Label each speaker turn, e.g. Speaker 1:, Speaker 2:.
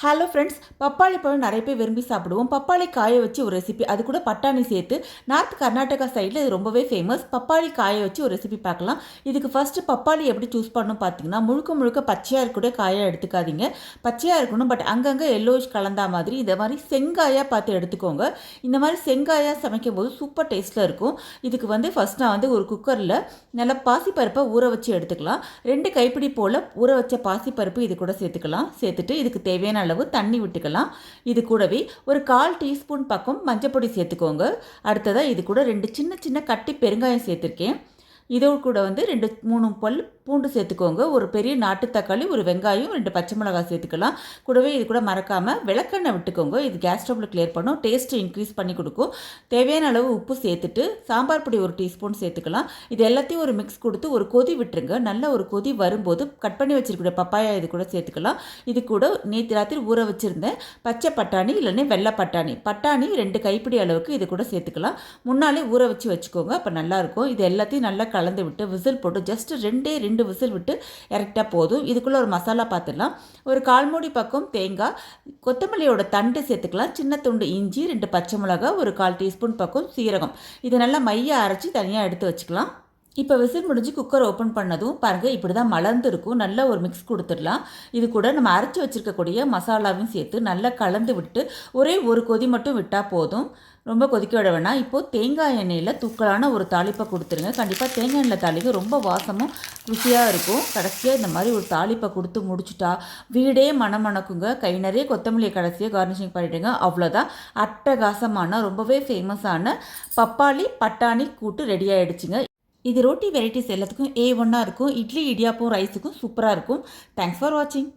Speaker 1: Hello friends பப்பாளி பழம் நிறைய பேர் விரும்பி சாப்பிடுவோம். பப்பாளி காய வச்சு ஒரு ரெசிபி அது கூட பட்டாணி சேர்த்து நார்த் கர்நாடகா சைடில் இது ரொம்பவே ஃபேமஸ் பப்பாளி காய வச்சு ஒரு ரெசிபி பார்க்கலாம். இதுக்கு ஃபஸ்ட்டு பப்பாளி எப்படி சூஸ் பண்ணணும் பார்த்தீங்கன்னா முழுக்க முழுக்க பச்சையாக இருக்கக்கூடிய காயாக எடுத்துக்காதீங்க. பச்சையாக இருக்கணும் பட் அங்கங்கே எல்லோஷ் கலந்தா மாதிரி இந்த மாதிரி செங்காயாக பார்த்து எடுத்துக்கோங்க. இந்த மாதிரி செங்காயாக சமைக்கும் போது சூப்பர் டேஸ்ட்டில் இருக்கும். இதுக்கு வந்து ஃபஸ்ட் நான் வந்து ஒரு குக்கரில் நல்லா பாசிப்பருப்பை ஊற வச்சு எடுத்துக்கலாம். ரெண்டு கைப்பிடி போல் ஊற வச்ச பாசிப்பருப்பு இது கூட சேர்த்துக்கலாம். சேர்த்துட்டு இதுக்கு தேவையான அளவு தண்ணி விட்டுக்கலாம். இது கூடவே ஒரு கால் டீஸ்பூன் பக்கம் மஞ்சப்பொடி சேர்த்துக்கோங்க. அடுத்ததாக இது கூட ரெண்டு சின்ன சின்ன கட்டி பெருங்காயம் சேர்த்துருக்கேன். இதோடு கூட வந்து ரெண்டு மூணு பல் பூண்டு சேர்த்துக்கோங்க. ஒரு பெரிய நாட்டு தக்காளி ஒரு வெங்காயம் ரெண்டு பச்சை மிளகாய் சேர்த்துக்கலாம். கூடவே இது கூட மறக்காமல் விளக்கெண்ணெய் விட்டுக்கோங்க. இது கேஸ் ஸ்டவ்வில் கிளியர் பண்ணும். டேஸ்ட்டு இன்க்ரீஸ் பண்ணி கொடுக்கும். தேவையான அளவு உப்பு சேர்த்துட்டு சாம்பார் பொடி ஒரு டீஸ்பூன் சேர்த்துக்கலாம். இது எல்லாத்தையும் ஒரு மிக்ஸ் கொடுத்து ஒரு கொதி விட்டுருங்க. நல்ல ஒரு கொதி வரும்போது கட் பண்ணி வச்சிருக்கிற பப்பாயா இது கூட சேர்த்துக்கலாம். இது கூட நேற்று ராத்திரி ஊற வச்சுருந்தேன் பச்சை பட்டாணி இல்லைன்னா வெள்ளை பட்டாணி. பட்டாணி ரெண்டு கைப்பிடி அளவுக்கு இது கூட சேர்த்துக்கலாம். முன்னாலே ஊற வச்சு வச்சுக்கோங்க. அப்போ நல்லாயிருக்கும் இது எல்லாத்தையும் நல்லா கலந்து விட்டு விசில் போட்டு ஜஸ்ட் ரெண்டே ரெண்டு விசில் விட்டு இறக்கிட்டால் போதும். இதுக்குள்ளே ஒரு மசாலா பார்த்துடலாம் ஒரு கால் மூடி பக்கம் தேங்காய் கொத்தமல்லியோட தண்டு சேர்த்துக்கலாம். சின்ன துண்டு இஞ்சி ரெண்டு பச்சை மிளகாய் ஒரு கால் டீஸ்பூன் பக்கம் சீரகம். இது நல்லா மைய அரைச்சி தனியாக எடுத்து வச்சுக்கலாம். இப்போ விசில் முடிஞ்சு குக்கர் ஓப்பன் பண்ணதும் பாருங்கள் இப்படி தான் மலர்ந்துருக்கும். நல்ல ஒரு மிக்ஸ் கொடுத்துடலாம். இது கூட நம்ம அரைச்சி வச்சுருக்கக்கூடிய மசாலாவையும் சேர்த்து நல்லா கலந்து விட்டு ஒரே ஒரு கொதி மட்டும் விட்டால் போதும். ரொம்ப கொதிக்க விட வேணாம். இப்போது தேங்காய் எண்ணெயில் தூக்கலான ஒரு தாளிப்பை கொடுத்துருங்க. கண்டிப்பாக தேங்காய் எண்ணெய் தாளிக்க ரொம்ப வாசமும் ருசியாக இருக்கும். கடைசியாக இந்த மாதிரி ஒரு தாளிப்பை கொடுத்து முடிச்சுட்டா வீடே மணமணக்குங்க கை நிறைய கொத்தமல்லியை கடைசியாக கார்னிஷிங் பண்ணிவிடுங்க அவ்வளோதான் அட்டகாசமான ரொம்பவே ஃபேமஸான பப்பாளி பட்டாணி கூட்டு ரெடி ஆகிடுச்சுங்க இது ரோட்டி வெரைட்டிஸ் எல்லாத்துக்கும் ஏ ஒன்னாக இருக்கும். இட்லி இடியாப்பம் ரைஸுக்கும் சூப்பராக இருக்கும். தேங்க்ஸ் ஃபார் வாட்சிங்